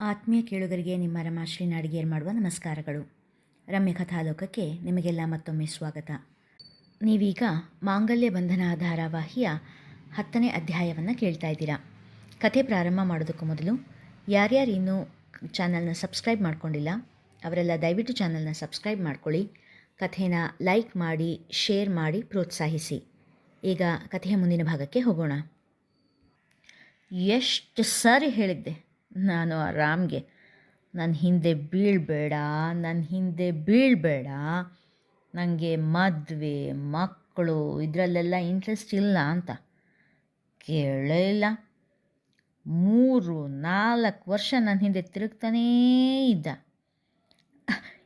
ಆತ್ಮೀಯ ಕೇಳುಗರಿಗೆ ನಿಮ್ಮ ರಮಾಶ್ರೀ ನಾಡಿಗೇರ್ ಮಾಡುವ ನಮಸ್ಕಾರಗಳು. ರಮ್ಯ ಕಥಾಲೋಕಕ್ಕೆ ನಿಮಗೆಲ್ಲ ಮತ್ತೊಮ್ಮೆ ಸ್ವಾಗತ. ನೀವೀಗ ಮಾಂಗಲ್ಯ ಬಂಧನ ಧಾರಾವಾಹಿಯ ಹತ್ತನೇ ಅಧ್ಯಾಯವನ್ನು ಕೇಳ್ತಾ ಇದ್ದೀರಾ. ಕಥೆ ಪ್ರಾರಂಭ ಮಾಡೋದಕ್ಕೂ ಮೊದಲು ಯಾರ್ಯಾರು ಇನ್ನೂ ಚಾನಲ್ನ ಸಬ್ಸ್ಕ್ರೈಬ್ ಮಾಡ್ಕೊಂಡಿಲ್ಲ, ಅವರೆಲ್ಲ ದಯವಿಟ್ಟು ಚಾನಲ್ನ ಸಬ್ಸ್ಕ್ರೈಬ್ ಮಾಡ್ಕೊಳ್ಳಿ, ಕಥೆನ ಲೈಕ್ ಮಾಡಿ, ಶೇರ್ ಮಾಡಿ, ಪ್ರೋತ್ಸಾಹಿಸಿ. ಈಗ ಕಥೆಯ ಮುಂದಿನ ಭಾಗಕ್ಕೆ ಹೋಗೋಣ. ಎಷ್ಟು ಸಾರಿ ಹೇಳಿದ್ದೆ. ನಾನು ಆ ರಾಮ್ಗೆ ನನ್ನ ಹಿಂದೆ ಬೀಳಬೇಡ ನನ್ನ ಹಿಂದೆ ಬೀಳಬೇಡ. ನನಗೆ ಮದುವೆ, ಮಕ್ಕಳು, ಇದರಲ್ಲೆಲ್ಲ ಇಂಟ್ರೆಸ್ಟ್ ಇಲ್ಲ ಅಂತ. ಕೇಳೇ ಇಲ್ಲ ಮೂರು, ನಾಲ್ಕು ವರ್ಷ ನನ್ನ ಹಿಂದೆ ತಿರುಗ್ತಾನೇ ಇದ್ದ.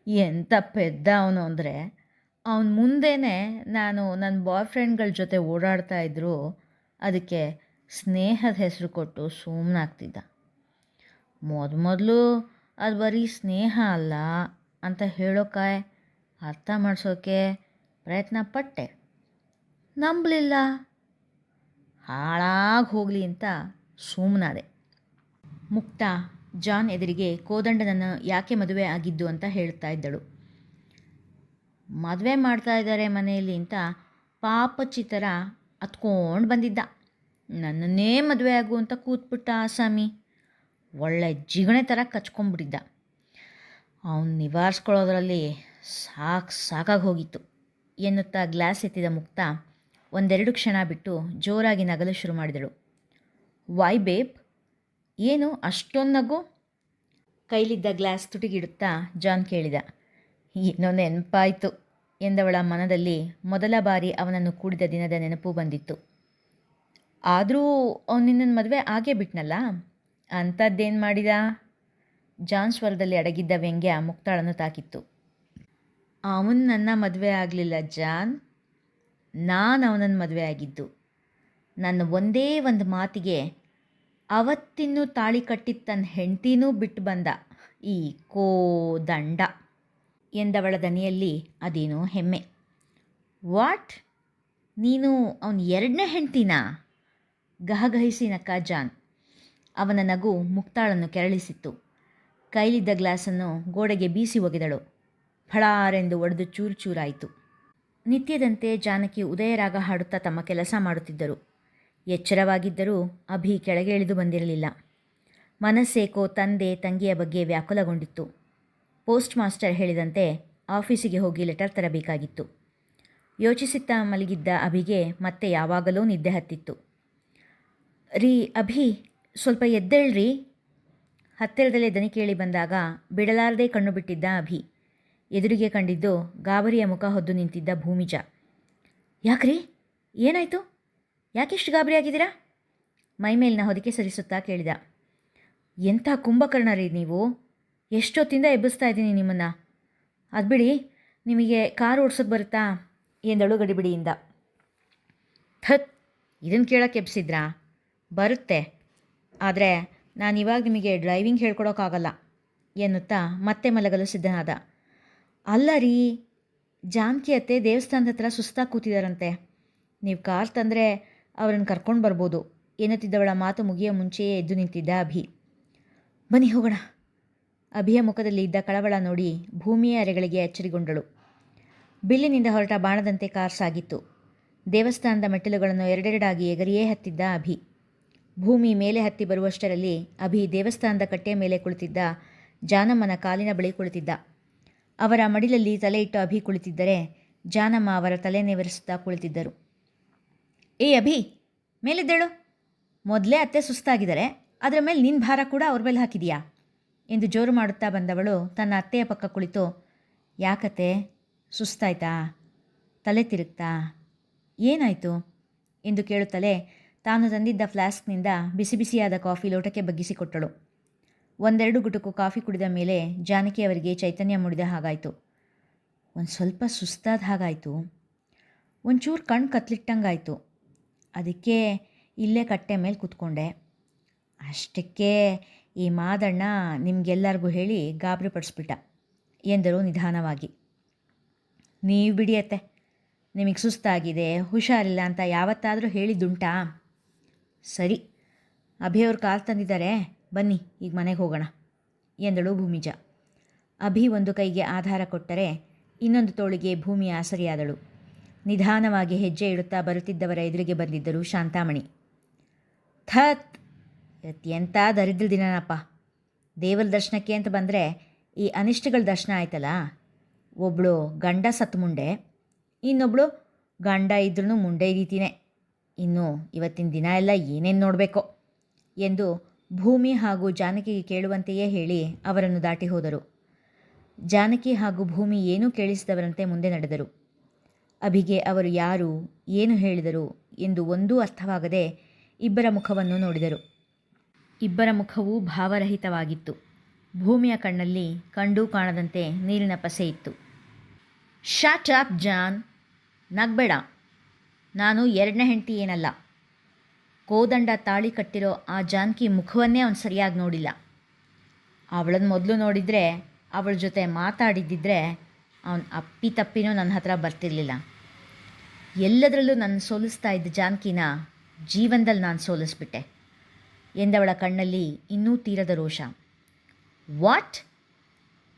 ಎಂಥ ಪೆದ್ದ ಅವನು ಅಂದರೆ, ಅವನ ಮುಂದೆನೇ ನಾನು ನನ್ನ ಬಾಯ್ ಫ್ರೆಂಡ್ಗಳ ಜೊತೆ ಓಡಾಡ್ತಾ ಇದ್ದರು ಅದಕ್ಕೆ ಸ್ನೇಹದ ಹೆಸರು ಕೊಟ್ಟು ಸುಮ್ಮನಾಗ್ತಿದ್ದ ಮೊದ ಮೊದಲು ಅದು ಬರೀ ಸ್ನೇಹ ಅಲ್ಲ ಅಂತ ಹೇಳೋಕೆ ಅರ್ಥ ಮಾಡಿಸೋಕೆ ಪ್ರಯತ್ನ ಪಟ್ಟೆ. ನಂಬಲಿಲ್ಲ. ಹಾಳಾಗಿ ಹೋಗಲಿ ಅಂತ ಸುಮ್ಮನಾದೆ ಮುಕ್ತ ಜಾನ್ ಎದುರಿಗೆ ಕೋದಂಡನನ್ನು ಯಾಕೆ ಮದುವೆ ಆಗಿದ್ದು ಅಂತ ಹೇಳ್ತಾ ಇದ್ದಳು. ಮದುವೆ ಮಾಡ್ತಾ ಇದ್ದಾರೆ ಮನೆಯಲ್ಲಿ ಅಂತ ಪಾಪ ಥರ ಹತ್ಕೊಂಡು ಬಂದಿದ್ದ. ನನ್ನನ್ನೇ ಮದುವೆ ಆಗು ಅಂತ ಕೂತ್ಬಿಟ್ಟ ಆಸಾಮಿ. ಒಳ್ಳೆ ಜಿಗಣೆ ಥರ ಕಚ್ಕೊಂಡ್ಬಿಟ್ಟಿದ್ದ. ಅವನು ನಿವಾರಿಸ್ಕೊಳ್ಳೋದ್ರಲ್ಲಿ ಸಾಕು ಸಾಕಾಗಿ ಹೋಗಿತ್ತು. ಎನ್ನುತ್ತಾ ಗ್ಲಾಸ್ ಎತ್ತಿದ ಮುಕ್ತ ಒಂದೆರಡು ಕ್ಷಣ ಬಿಟ್ಟು ಜೋರಾಗಿ ನಗಲು ಶುರು ಮಾಡಿದಳು. ವಾಯ್ ಬೇಬ್, ಏನು ಅಷ್ಟೊಂದು ನಗು? ಕೈಲಿದ್ದ ಗ್ಲಾಸ್ ತುಟಿಗಿಡುತ್ತಾ ಜಾನ್ ಕೇಳಿದ. ಏನೋ ನೆನಪಾಯಿತು, ಎಂದವಳ ಮನದಲ್ಲಿ ಮೊದಲ ಬಾರಿ ಅವನನ್ನು ಕೂಡಿದ ದಿನದ ನೆನಪು ಬಂದಿತ್ತು. ಆದರೂ ಅವನು ನಿನ್ನನ್ನು ಮದುವೆ ಆಗೇ ಬಿಟ್ನಲ್ಲ? ಅಂಥದ್ದೇನು ಮಾಡಿದ? ಜಾನ್ ಸ್ವರದಲ್ಲಿ ಅಡಗಿದ್ದ ವ್ಯಂಗ್ಯ ಮುಕ್ತಾಳನ್ನು ತಾಕಿತ್ತು. ಅವನು ನನ್ನ ಮದುವೆ ಆಗಲಿಲ್ಲ ಜಾನ್. ನಾನು ಅವನನ್ನು ಮದುವೆ ಆಗಿದ್ದು. ನನ್ನ ಒಂದೇ ಒಂದು ಮಾತಿಗೆ ಅವತ್ತಿನ್ನೂ ತಾಳಿ ಕಟ್ಟಿದ್ದ ತನ್ನ ಹೆಂಡ್ತಿನೂ ಬಿಟ್ಟು ಬಂದ ಈ ಕೋ ದಂಡ ಎಂದವಳ ದನಿಯಲ್ಲಿ ಅದೇನೋ ಹೆಮ್ಮೆ. ವಾಟ್? ನೀನು ಅವನ ಎರಡನೇ ಹೆಂಡ್ತಿನಾ? ಗಹಗಹಿಸಿ ನಕ್ಕ ಜಾನ್. ಅವನ ನಗು ಮುಕ್ತಾಳನ್ನು ಕೆರಳಿಸಿತ್ತು. ಕೈಲಿದ್ದ ಗ್ಲಾಸನ್ನು ಗೋಡೆಗೆ ಬೀಸಿ ಒಗೆದಳು. ಫಳಾರೆಂದು ಒಡೆದು ಚೂರು ಚೂರಾಯಿತು. ನಿತ್ಯದಂತೆ ಜಾನಕಿ ಉದಯರಾಗ ಹಾಡುತ್ತಾ ತಮ್ಮ ಕೆಲಸ ಮಾಡುತ್ತಿದ್ದರು. ಎಚ್ಚರವಾಗಿದ್ದರೂ ಅಭಿ ಕೆಳಗೆ ಇಳಿದು ಬಂದಿರಲಿಲ್ಲ. ಮನಸ್ಸೇಕೋ ತಂದೆ ತಂಗಿಯ ಬಗ್ಗೆ ವ್ಯಾಕುಲಗೊಂಡಿತ್ತು. ಪೋಸ್ಟ್ ಮಾಸ್ಟರ್ ಹೇಳಿದಂತೆ ಆಫೀಸಿಗೆ ಹೋಗಿ ಲೆಟರ್ ತರಬೇಕಾಗಿತ್ತು. ಯೋಚಿಸುತ್ತಾ ಮಲಗಿದ್ದ ಅಭಿಗೆ ಮತ್ತೆ ಯಾವಾಗಲೂ ನಿದ್ದೆ ಹತ್ತಿತ್ತು. ರೀ, ಅಭಿ ಸ್ವಲ್ಪ ಎದ್ದೇಳ್ರಿ. ಹತ್ತಿರದಲ್ಲೇ ದನಿ ಕೇಳಿ ಬಂದಾಗ ಬಿಡಲಾರದೆ ಕಣ್ಣು ಬಿಟ್ಟಿದ್ದ ಅಭಿ. ಎದುರಿಗೆ ಕಂಡಿದ್ದು ಗಾಬರಿಯ ಮುಖ ಹೊದ್ದು ನಿಂತಿದ್ದ ಭೂಮಿಜ. ಯಾಕ್ರಿ? ಏನಾಯಿತು? ಯಾಕೆಷ್ಟು ಗಾಬರಿಯಾಗಿದ್ದೀರಾ ಮೈಮೇಲಿನ ಹೊದಿಕೆ ಸರಿಸುತ್ತಾ ಕೇಳಿದ. ಎಂಥ ಕುಂಭಕರ್ಣ ರೀ ನೀವು? ಎಷ್ಟೊತ್ತಿಂದ ಎಬ್ಬಿಸ್ತಾ ಇದ್ದೀನಿ ನಿಮ್ಮನ್ನು? ಅದು ಬಿಡಿ, ನಿಮಗೆ ಕಾರ್ ಓಡಿಸೋದು ಬರುತ್ತಾ? ಎಂದಳು ಗಡಿಬಿಡಿಯಿಂದ. ಥತ್ ಇದನ್ನು ಕೇಳೋಕ್ಕೆ ಎಬ್ಸಿದ್ರಾ? ಬರುತ್ತೆ. ಆದರೆ ನಾನು ಇವಾಗ ನಿಮಗೆ ಡ್ರೈವಿಂಗ್ ಹೇಳ್ಕೊಡೋಕ್ಕಾಗಲ್ಲ ಎನ್ನುತ್ತಾ ಮತ್ತೆ ಮಲಗಲು ಸಿದ್ಧನಾದ. ಅಲ್ಲ ರೀ, ಜಾನಕಿ ಅತ್ತೆ ದೇವಸ್ಥಾನದ ಹತ್ರ ಸುಸ್ತಾಗಿ ಕೂತಿದಾರಂತೆ. ನೀವು ಕಾರ್ ತಂದರೆ ಅವರನ್ನು ಕರ್ಕೊಂಡು ಬರ್ಬೋದು, ಎನ್ನುತ್ತಿದ್ದವಳ ಮಾತು ಮುಗಿಯೋ ಮುಂಚೆಯೇ ಎದ್ದು ನಿಂತಿದ್ದ ಅಭಿ. ಬನ್ನಿ ಹೋಗೋಣ. ಅಭಿಯ ಮುಖದಲ್ಲಿ ಇದ್ದ ಕಳವಳ ನೋಡಿ ಭೂಮಿಯ ಅರೆಗಳಿಗೆ ಅಚ್ಚರಿಗೊಂಡಳು. ಬಿಲ್ಲಿನಿಂದ ಹೊರಟ ಬಾಣದಂತೆ ಕಾರ್ ಸಾಗಿತ್ತು. ದೇವಸ್ಥಾನದ ಮೆಟ್ಟಿಲುಗಳನ್ನು ಎರಡೆರಡಾಗಿ ಎಗರಿಯೇ ಹತ್ತಿದ್ದ ಅಭಿ. ಭೂಮಿ ಮೇಲೆ ಹತ್ತಿ ಬರುವಷ್ಟರಲ್ಲಿ ಅಭಿ ದೇವಸ್ಥಾನದ ಕಟ್ಟೆಯ ಮೇಲೆ ಕುಳಿತಿದ್ದ ಜಾನಮ್ಮನ ಕಾಲಿನ ಬಳಿ ಕುಳಿತಿದ್ದ. ಅವರ ಮಡಿಲಲ್ಲಿ ತಲೆ ಇಟ್ಟು ಅಭಿ ಕುಳಿತಿದ್ದರೆ ಜಾನಮ್ಮ ಅವರ ತಲೆ ನೆವರಿಸುತ್ತಾ ಕುಳಿತಿದ್ದರು. ಏ ಅಭಿ, ಮೇಲಿದ್ದೇಳು. ಮೊದಲೇ ಅತ್ತೆ ಸುಸ್ತಾಗಿದ್ದಾರೆ, ಅದರ ಮೇಲೆ ನಿನ್ನ ಭಾರ ಕೂಡ ಅವ್ರ ಮೇಲೆ ಹಾಕಿದೀಯಾ? ಎಂದು ಜೋರು ಮಾಡುತ್ತಾ ಬಂದವಳು ತನ್ನ ಅತ್ತೆಯ ಪಕ್ಕ ಕುಳಿತು, ಯಾಕತ್ತೆ, ಸುಸ್ತಾಯ್ತಾ? ತಲೆ ತಿರುಗ್ತಾ? ಏನಾಯಿತು? ಎಂದು ಕೇಳುತ್ತಲೇ ತಾನು ತಂದಿದ್ದ ಫ್ಲಾಸ್ಕ್ನಿಂದ ಬಿಸಿ ಬಿಸಿಯಾದ ಕಾಫಿ ಲೋಟಕ್ಕೆ ಬಗ್ಗಿಸಿಕೊಟ್ಟಳು ಒಂದೆರಡು ಗುಟುಕು ಕಾಫಿ ಕುಡಿದ ಮೇಲೆ ಜಾನಕಿ ಅವರಿಗೆ ಚೈತನ್ಯ ಮುಡಿದ ಹಾಗಾಯಿತು. ಒಂದು ಸ್ವಲ್ಪ ಸುಸ್ತಾದ ಹಾಗಾಯಿತು. ಒಂಚೂರು ಕಣ್ಣು ಕತ್ಲಿಟ್ಟಂಗಾಯಿತು. ಅದಕ್ಕೆ ಇಲ್ಲೇ ಕಟ್ಟೆ ಮೇಲೆ ಕೂತ್ಕೊಂಡೆ. ಅಷ್ಟಕ್ಕೆ ಈ ಮಾದಣ್ಣ ನಿಮಗೆಲ್ಲರಿಗೂ ಹೇಳಿ ಗಾಬರಿ ಪಡಿಸ್ಬಿಟ್ಟ ಎಂದರು ನಿಧಾನವಾಗಿ. ನೀವು ಬಿಡಿಯತ್ತೆ ನಿಮಗೆ ಸುಸ್ತಾಗಿದೆ, ಹುಷಾರಿಲ್ಲ ಅಂತ ಯಾವತ್ತಾದರೂ ಹೇಳಿದ್ದುಂಟಾ? ಸರಿ. ಅಭಿಯವ್ರು ಕಾಲ್ ತಂದಿದ್ದಾರೆ. ಬನ್ನಿ, ಈಗ ಮನೆಗೆ ಹೋಗೋಣ, ಎಂದಳು ಭೂಮಿಜ. ಅಭಿ ಒಂದು ಕೈಗೆ ಆಧಾರ ಕೊಟ್ಟರೆ ಇನ್ನೊಂದು ತೋಳಿಗೆ ಭೂಮಿ ಆಸರಿಯಾದಳು. ನಿಧಾನವಾಗಿ ಹೆಜ್ಜೆ ಇಡುತ್ತಾ ಬರುತ್ತಿದ್ದವರ ಎದುರಿಗೆ ಬಂದಿದ್ದರು ಶಾಂತಾಮಣಿ. ಥತ್! ಎಂಥ ದರಿದ್ರ ದಿನನಪ್ಪ. ದೇವರ ದರ್ಶನಕ್ಕೆ ಅಂತ ಬಂದರೆ ಈ ಅನಿಷ್ಟಗಳ ದರ್ಶನ ಆಯ್ತಲ್ಲ? ಒಬ್ಬಳು ಗಂಡ ಸತ್ತು ಮುಂಡೆ ಇನ್ನೊಬ್ಬಳು ಗಂಡ ಇದ್ರೂ ಮುಂಡೆ ರೀತಿನೇ. ಇನ್ನು ಇವತ್ತಿನ ದಿನ ಎಲ್ಲ ಏನೇನು ನೋಡಬೇಕೋ? ಎಂದು ಭೂಮಿ ಹಾಗೂ ಜಾನಕಿಗೆ ಕೇಳುವಂತೆಯೇ ಹೇಳಿ ಅವರನ್ನು ದಾಟಿ ಹೋದರು. ಜಾನಕಿ ಹಾಗೂ ಭೂಮಿ ಏನೂ ಕೇಳಿಸಿದವರಂತೆ ಮುಂದೆ ನಡೆದರು. ಅಭಿಗೆ ಅವರು ಯಾರು, ಏನು ಹೇಳಿದರು ಎಂದು ಒಂದೂ ಅರ್ಥವಾಗದೆ ಇಬ್ಬರ ಮುಖವನ್ನು ನೋಡಿದರು. ಇಬ್ಬರ ಮುಖವೂ ಭಾವರಹಿತವಾಗಿತ್ತು. ಭೂಮಿಯ ಕಣ್ಣಲ್ಲಿ ಕಂಡೂ ಕಾಣದಂತೆ ನೀರಿನ ಪಸೆ ಇತ್ತು. ಶಾಟ್ ಅಪ್ ಜಾನ್ ನಗ್ಬೇಡ. ನಾನು ಎರಡನೇ ಹೆಂಡತಿ ಏನಲ್ಲ. ಕೋದಂಡ ತಾಳಿ ಕಟ್ಟಿರೋ ಆ ಜಾನ್ಕಿ ಮುಖವನ್ನೇ ಅವನು ಸರಿಯಾಗಿ ನೋಡಿಲ್ಲ. ಅವಳನ್ನು ಮೊದಲು ನೋಡಿದರೆ, ಅವಳ ಜೊತೆ ಮಾತಾಡಿದ್ದಿದ್ರೆ ಅವನು ಅಪ್ಪಿ ತಪ್ಪಿನೂ ನನ್ನ ಹತ್ರ ಬರ್ತಿರ್ಲಿಲ್ಲ. ಎಲ್ಲದರಲ್ಲೂ ನನ್ನ ಸೋಲಿಸ್ತಾ ಇದ್ದ ಜಾನಕಿನ ಜೀವನದಲ್ಲಿ ನಾನು ಸೋಲಿಸ್ಬಿಟ್ಟೆ. ಎಂದವಳ ಕಣ್ಣಲ್ಲಿ ಇನ್ನೂ ತೀರದ ರೋಷ. ವಾಟ್?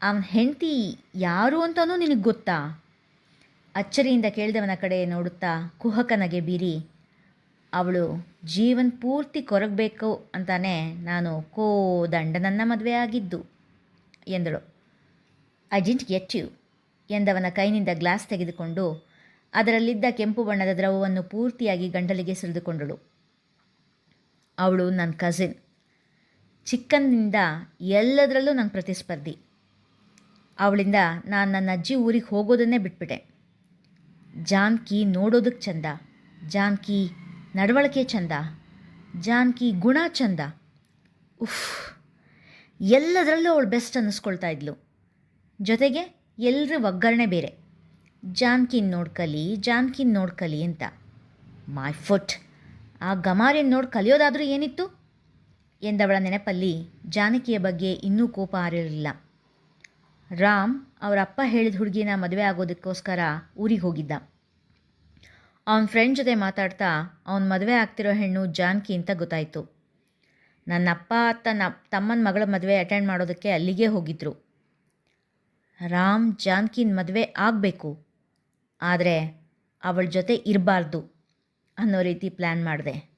ಅವನ ಹೆಂಡತಿ ಯಾರು ಅಂತಲೂ ನಿನಗೆ ಗೊತ್ತಾ? ಅಚ್ಚರಿಯಿಂದ ಕೇಳಿದವನ ಕಡೆ ನೋಡುತ್ತಾ ಕುಹಕನಗೆ ಬೀರಿ, ಅವಳು ಜೀವನ ಪೂರ್ತಿ ಕೊರಗಬೇಕು ಅಂತಾನೆ ನಾನು ಕೋ ಕೋದಂಡನನ್ನ ಮದುವೆ ಆಗಿದ್ದು ಎಂದಳು. ಐ ಡಿಂಟ್ ಗೆಟ್ ಯು, ಎಂದವನ ಕೈನಿಂದ ಗ್ಲಾಸ್ ತೆಗೆದುಕೊಂಡು ಅದರಲ್ಲಿದ್ದ ಕೆಂಪು ಬಣ್ಣದ ದ್ರವವನ್ನು ಪೂರ್ತಿಯಾಗಿ ಗಂಡಲಿಗೆ ಸುರಿದುಕೊಂಡಳು. ಅವಳು ನನ್ನ ಕಸಿನ್ ಚಿಕ್ಕಂದಿನಿಂದ ಎಲ್ಲದರಲ್ಲೂ ನನ್ನ ಪ್ರತಿಸ್ಪರ್ಧಿ. ಅವಳಿಂದ ನಾನು ನನ್ನ ಅಜ್ಜಿ ಊರಿಗೆ ಹೋಗೋದನ್ನೇ ಬಿಟ್ಬಿಟ್ಟೆ. ಜಾನ್ಕಿ ನೋಡೋದಕ್ಕೆ ಚಂದ. ಜಾನ್ಕಿ ನಡವಳಿಕೆ ಚಂದ. ಜಾನ್ಕಿ ಗುಣ ಚಂದ. ಉಫ್. ಎಲ್ಲದರಲ್ಲೂ ಅವಳು ಬೆಸ್ಟ್ ಅನ್ನಿಸ್ಕೊಳ್ತಾ ಇದ್ಲು. ಜೊತೆಗೆ ಎಲ್ಲರ ಒಗ್ಗರಣೆ ಬೇರೆ. ಜಾನ್ಕಿನ್ ನೋಡ್ಕಲಿ ಜಾನ್ಕಿನ್ ನೋಡ್ಕಲಿ ಅಂತ. ಮೈ ಫುಟ್ ಆ ಗಮಾರಿನ ನೋಡಿ ಕಲಿಯೋದಾದರೂ ಏನಿತ್ತು? ಎಂದವಳ ನೆನಪಲ್ಲಿ ಜಾನಕಿಯ ಬಗ್ಗೆ ಇನ್ನೂ ಕೋಪ ಆರಿರಲಿಲ್ಲ. ರಾಮ್ ಅವರ ಅಪ್ಪ ಹೇಳಿದ ಹುಡುಗಿನ ಮದುವೆ ಆಗೋದಕ್ಕೋಸ್ಕರ ಊರಿಗೆ ಹೋಗಿದ್ದ. ಅವನ ಫ್ರೆಂಡ್ ಜೊತೆ ಮಾತಾಡ್ತಾ ಅವನ ಮದುವೆ ಆಗ್ತಿರೋ ಹೆಣ್ಣು ಜಾನ್ಕಿ ಅಂತ ಗೊತ್ತಾಯಿತು. ನನ್ನಪ್ಪ, ತನ್ನ ತಮ್ಮನ ಮಗಳ ಮದುವೆ ಅಟೆಂಡ್ ಮಾಡೋದಕ್ಕೆ ಅಲ್ಲಿಗೆ ಹೋಗಿದ್ರು. ರಾಮ್ ಜಾನ್ಕಿನ ಮದುವೆ ಆಗಬೇಕು. ಆದರೆ ಅವಳ ಜೊತೆ ಇರಬಾರ್ದು ಅನ್ನೋ ರೀತಿ ಪ್ಲ್ಯಾನ್ ಮಾಡಿದೆ.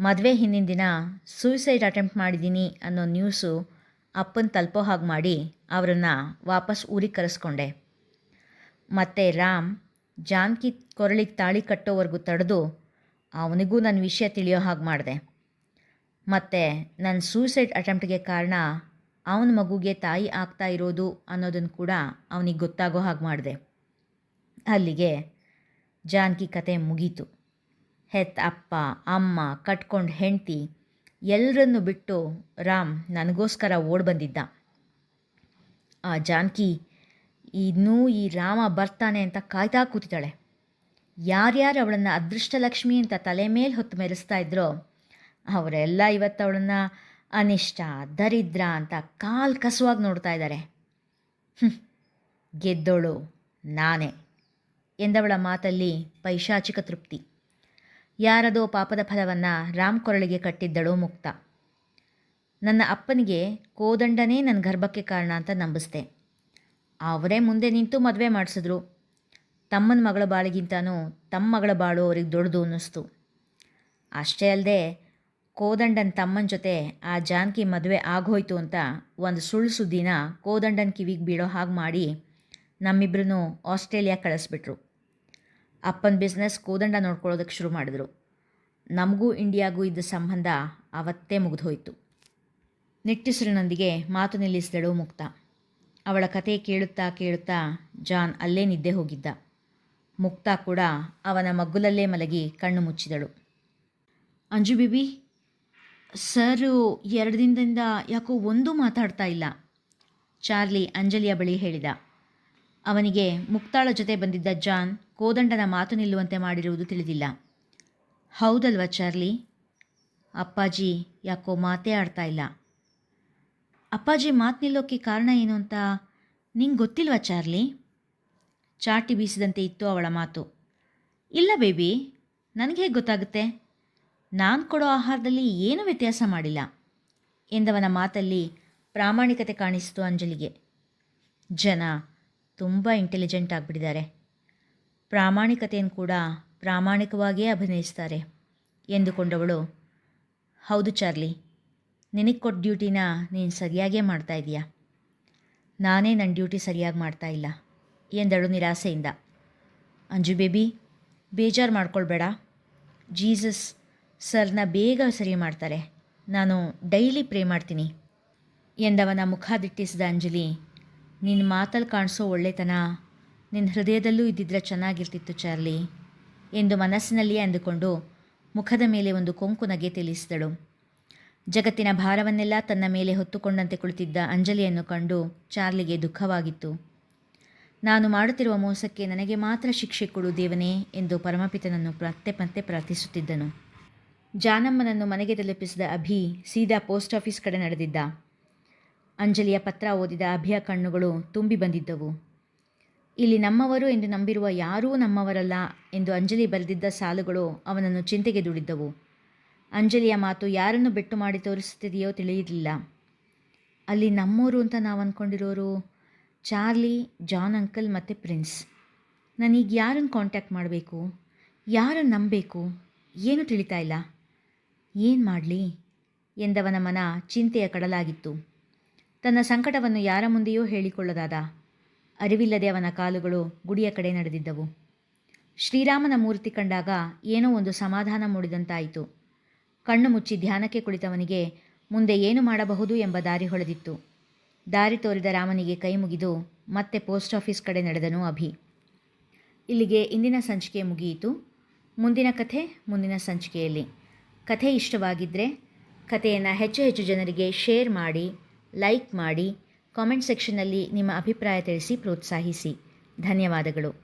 ಮದುವೆ ಹಿಂದಿನ ದಿನ ಸೂಯಿಸೈಡ್ ಅಟೆಂಪ್ಟ್ ಮಾಡಿದ್ದೀನಿ ಅನ್ನೋ ನ್ಯೂಸು ಅಪ್ಪನ ತಲುಪೋ ಹಾಗೆ ಮಾಡಿ ಅವರನ್ನು ವಾಪಸ್ ಊರಿಗೆ ಕರೆಸ್ಕೊಂಡೆ. ಮತ್ತು ರಾಮ್ ಜಾನ್ಕಿ ಕೊರಳಿಗೆ ತಾಳಿ ಕಟ್ಟೋವರೆಗೂ ತಡೆದು ಅವನಿಗೂ ನನ್ನ ವಿಷಯ ತಿಳಿಯೋ ಹಾಗೆ ಮಾಡಿದೆ. ಮತ್ತು ನನ್ನ ಸೂಸೈಡ್ ಅಟೆಂಪ್ಟ್ಗೆ ಕಾರಣ ಅವನ ಮಗುಗೆ ತಾಯಿ ಆಗ್ತಾ ಇರೋದು ಅನ್ನೋದನ್ನು ಕೂಡ ಅವನಿಗೆ ಗೊತ್ತಾಗೋ ಹಾಗೆ ಮಾಡಿದೆ. ಅಲ್ಲಿಗೆ ಜಾನ್ಕಿ ಕತೆ ಮುಗೀತು. ಹೆತ್ತ ಅಪ್ಪ, ಅಮ್ಮ, ಕಟ್ಕೊಂಡು ಹೆಂಡ್ತಿ ಎಲ್ಲರನ್ನು ಬಿಟ್ಟು ರಾಮ್ ನನಗೋಸ್ಕರ ಓಡಿ ಬಂದಿದ್ದ ಆ ಜಾನ್ಕಿ ಇನ್ನೂ ಈ ರಾಮ ಬರ್ತಾನೆ ಅಂತ ಕಾಯ್ತಾ ಕೂತಿದ್ದಾಳೆ. ಯಾರ್ಯಾರು ಅವಳನ್ನು ಅದೃಷ್ಟಲಕ್ಷ್ಮಿ ಅಂತ ತಲೆ ಮೇಲೆ ಹೊತ್ತು ಮೆರೆಸ್ತಾ ಇದ್ರೋ, ಅವರೆಲ್ಲ ಇವತ್ತು ಅವಳನ್ನು ಅನಿಷ್ಟ, ದರಿದ್ರ ಅಂತ ಕಾಲು ಕಸುವಾಗಿ ನೋಡ್ತಾ ಇದ್ದಾರೆ. ಗೆದ್ದೋಳು ನಾನೇ ಎಂದವಳ ಮಾತಲ್ಲಿ ಪೈಶಾಚಿಕ ತೃಪ್ತಿ. ಯಾರದೋ ಪಾಪದ ಫಲವನ್ನು ರಾಮ್ ಕೊರಳಿಗೆ ಕಟ್ಟಿದ್ದಳು ಮುಕ್ತ. ನನ್ನ ಅಪ್ಪನಿಗೆ ಕೋದಂಡನೇ ನನ್ನ ಗರ್ಭಕ್ಕೆ ಕಾರಣ ಅಂತ ನಂಬಿಸ್ದೆ. ಅವರೇ ಮುಂದೆ ನಿಂತು ಮದುವೆ ಮಾಡಿಸಿದ್ರು. ತಮ್ಮನ ಮಗಳ ಬಾಳಿಗಿಂತನೂ ತಮ್ಮ ಮಗಳ ಬಾಳು ಅವ್ರಿಗೆ ದೊಡ್ಡದು ಅನ್ನಿಸ್ತು. ಅಷ್ಟೇ ಅಲ್ಲದೆ ಕೋದಂಡನ ತಮ್ಮನ ಜೊತೆ ಆ ಜಾನ್ಕಿ ಮದುವೆ ಆಗೋಯ್ತು ಅಂತ ಒಂದು ಸುಳ್ಳು ಸುದ್ದಿನ ಕೋದಂಡನ ಕಿವಿಗೆ ಬೀಳೋ ಹಾಗೆ ಮಾಡಿ ನಮ್ಮಿಬ್ಬರನ್ನು ಆಸ್ಟ್ರೇಲಿಯಾ ಕಳಿಸ್ಬಿಟ್ರು. ಅಪ್ಪನ ಬಿಸ್ನೆಸ್ ಕೋದಂಡ ನೋಡ್ಕೊಳ್ಳೋದಕ್ಕೆ ಶುರು ಮಾಡಿದ್ರು. ನಮಗೂ ಇಂಡಿಯಾಗೂ ಇದ್ದ ಸಂಬಂಧ ಅವತ್ತೇ ಮುಗಿದೋಯಿತು ನಿಟ್ಟುಸಿರಿನೊಂದಿಗೆ ಮಾತು ನಿಲ್ಲಿಸಿದಳು ಮುಕ್ತ. ಅವಳ ಕತೆ ಕೇಳುತ್ತಾ ಕೇಳುತ್ತಾ ಜಾನ್ ಅಲ್ಲೇ ನಿದ್ದೆ ಹೋಗಿದ್ದ. ಮುಕ್ತ ಕೂಡ ಅವನ ಮಗ್ಗುಲಲ್ಲೇ ಮಲಗಿ ಕಣ್ಣು ಮುಚ್ಚಿದಳು. ಅಂಜು ಬಿಬಿ, ಸರು ಎರಡು ದಿನದಿಂದ ಯಾಕೋ ಒಂದೂ ಮಾತಾಡ್ತಾ ಇಲ್ಲ? ಚಾರ್ಲಿ ಅಂಜಲಿಯ ಬಳಿ ಹೇಳಿದ. ಅವನಿಗೆ ಮುಕ್ತಾಳ ಜೊತೆ ಬಂದಿದ್ದ ಜಾನ್ ಕೋದಂಡನ ಮಾತು ನಿಲ್ಲುವಂತೆ ಮಾಡಿರುವುದು ತಿಳಿದಿಲ್ಲ. ಹೌದಲ್ವಾ ಚಾರ್ಲಿ? ಅಪ್ಪಾಜಿ ಯಾಕೋ ಮಾತೇ ಆಡ್ತಾ ಇಲ್ಲ. ಅಪ್ಪಾಜಿ ಮಾತು ನಿಲ್ಲೋಕ್ಕೆ ಕಾರಣ ಏನು ಅಂತ ನಿಂಗೆ ಗೊತ್ತಿಲ್ವಾ ಚಾರ್ಲಿ? ಚಾಟಿ ಬೀಸಿದಂತೆ ಇತ್ತು ಅವಳ ಮಾತು. ಇಲ್ಲ ಬೇಬಿ, ನನಗೆ ಹೇಗೆ ಗೊತ್ತಾಗುತ್ತೆ? ನಾನು ಕೊಡೋ ಆಹಾರದಲ್ಲಿ ಏನೂ ವ್ಯತ್ಯಾಸ ಮಾಡಿಲ್ಲ. ಎಂದವನ ಮಾತಲ್ಲಿ ಪ್ರಾಮಾಣಿಕತೆ ಕಾಣಿಸಿತು ಅಂಜಲಿಗೆ. ಜನ ತುಂಬ ಇಂಟೆಲಿಜೆಂಟ್ ಆಗಿಬಿಟ್ಟಿದ್ದಾರೆ. ಪ್ರಾಮಾಣಿಕತೆಯನ್ನು ಕೂಡ ಪ್ರಾಮಾಣಿಕವಾಗಿಯೇ ಅಭಿನಯಿಸ್ತಾರೆ ಎಂದುಕೊಂಡವಳು, ಹೌದು ಚಾರ್ಲಿ, ನಿನಗೆ ಕೊಟ್ಟ ಡ್ಯೂಟಿನ ನೀನು ಸರಿಯಾಗೇ ಮಾಡ್ತಾ ಇದೀಯಾ? ನಾನೇ ನನ್ನ ಡ್ಯೂಟಿ ಸರಿಯಾಗಿ ಮಾಡ್ತಾ ಇಲ್ಲ, ಎಂದಳು ನಿರಾಸೆಯಿಂದ. ಅಂಜು ಬೇಬಿ, ಬೇಜಾರು ಮಾಡ್ಕೊಳ್ಬೇಡ. ಜೀಸಸ್ ಸರ್ನ ಬೇಗ ಸರಿ ಮಾಡ್ತಾರೆ. ನಾನು ಡೈಲಿ ಪ್ರೇ ಮಾಡ್ತೀನಿ, ಎಂದವನ ಮುಖ ದಿಟ್ಟಿಸಿದ ಅಂಜಲಿ ನಿನ್ನ ಮಾತಲ್ಲಿ ಕಾಣಿಸೋ ಒಳ್ಳೆತನ ನಿನ್ನ ಹೃದಯದಲ್ಲೂ ಇದ್ದಿದ್ರೆ ಚೆನ್ನಾಗಿರ್ತಿತ್ತು, ಚಾರ್ಲಿ ಎಂದು ಮನಸ್ಸಿನಲ್ಲಿಯೇ ಅಂದುಕೊಂಡು ಮುಖದ ಮೇಲೆ ಒಂದು ಕೊಂಕು ನಗೆ ತಿಳಿಸಿದಳು. ಜಗತ್ತಿನ ಭಾರವನ್ನೆಲ್ಲ ತನ್ನ ಮೇಲೆ ಹೊತ್ತುಕೊಂಡಂತೆ ಕುಳಿತಿದ್ದ ಅಂಜಲಿಯನ್ನು ಕಂಡು ಚಾರ್ಲಿಗೆ ದುಃಖವಾಗಿತ್ತು. ನಾನು ಮಾಡುತ್ತಿರುವ ಮೋಸಕ್ಕೆ ನನಗೆ ಮಾತ್ರ ಶಿಕ್ಷೆ ಕೊಡು ದೇವನೇ ಎಂದು ಪರಮಪಿತನನ್ನು ಮತ್ತೆ ಮತ್ತೆ ಪ್ರಾರ್ಥಿಸುತ್ತಿದ್ದನು. ಜಾನಮ್ಮನನ್ನು ಮನೆಗೆ ತಲುಪಿಸಿದ ಅಭಿ ಸೀದಾ ಪೋಸ್ಟ್ ಆಫೀಸ್ ಕಡೆ ನಡೆದಿದ್ದ. ಅಂಜಲಿಯ ಪತ್ರ ಓದಿದ ಅಭಿಯ ಕಣ್ಣುಗಳು ತುಂಬಿ ಬಂದಿದ್ದವು. ಇಲ್ಲಿ ನಮ್ಮವರು ಎಂದು ನಂಬಿರುವ ಯಾರೂ ನಮ್ಮವರಲ್ಲ ಎಂದು ಅಂಜಲಿ ಬರೆದಿದ್ದ ಸಾಲುಗಳು ಅವನನ್ನು ಚಿಂತೆಗೆ ದುಡಿದ್ದವು. ಅಂಜಲಿಯ ಮಾತು ಯಾರನ್ನು ಬೆಟ್ಟು ಮಾಡಿ ತೋರಿಸುತ್ತಿದೆಯೋ ತಿಳಿಯಲಿಲ್ಲ. ಅಲ್ಲಿ ನಮ್ಮೂರು ಅಂತ ನಾವು ಅಂದ್ಕೊಂಡಿರೋರು ಚಾರ್ಲಿ, ಜಾನ್ ಅಂಕಲ್ ಮತ್ತು ಪ್ರಿನ್ಸ್. ನಾನೀಗ ಯಾರನ್ನು ಕಾಂಟ್ಯಾಕ್ಟ್ ಮಾಡಬೇಕು? ಯಾರನ್ನು ನಂಬಬೇಕು? ಏನು ತಿಳಿತಾ ಇಲ್ಲ. ಏನು ಮಾಡಲಿ? ಎಂದವನ ಮನ ಚಿಂತೆಯ ಕಡಲಾಗಿತ್ತು. ತನ್ನ ಸಂಕಟವನ್ನು ಯಾರ ಮುಂದೆಯೂ ಹೇಳಿಕೊಳ್ಳದಾದ. ಅರಿವಿಲ್ಲದೆ ಅವನ ಕಾಲುಗಳು ಗುಡಿಯ ಕಡೆ ನಡೆದಿದ್ದವು. ಶ್ರೀರಾಮನ ಮೂರ್ತಿ ಕಂಡಾಗ ಏನೋ ಒಂದು ಸಮಾಧಾನ ಮೂಡಿದಂತಾಯಿತು. ಕಣ್ಣು ಮುಚ್ಚಿ ಧ್ಯಾನಕ್ಕೆ ಕುಳಿತವನಿಗೆ, ಮುಂದೆ ಏನು ಮಾಡಬಹುದು ಎಂಬ ದಾರಿ ಹೊಳೆದಿತ್ತು. ದಾರಿ ತೋರಿದ ರಾಮನಿಗೆ ಕೈ ಮುಗಿದು ಮತ್ತೆ ಪೋಸ್ಟ್ ಆಫೀಸ್ ಕಡೆ ನಡೆದನು ಅಭಿ. ಇಲ್ಲಿಗೆ ಇಂದಿನ ಸಂಚಿಕೆ ಮುಗಿಯಿತು. ಮುಂದಿನ ಕಥೆ ಮುಂದಿನ ಸಂಚಿಕೆಯಲ್ಲಿ. ಕಥೆ ಇಷ್ಟವಾಗಿದ್ದರೆ ಕಥೆಯನ್ನು ಹೆಚ್ಚು ಹೆಚ್ಚು ಜನರಿಗೆ ಶೇರ್ ಮಾಡಿ, ಲೈಕ್ ಮಾಡಿ ಕಾಮೆಂಟ್ ಸೆಕ್ಷನ್ನಲ್ಲಿ ನಿಮ್ಮ ಅಭಿಪ್ರಾಯ ತಿಳಿಸಿ ಪ್ರೋತ್ಸಾಹಿಸಿ. ಧನ್ಯವಾದಗಳು.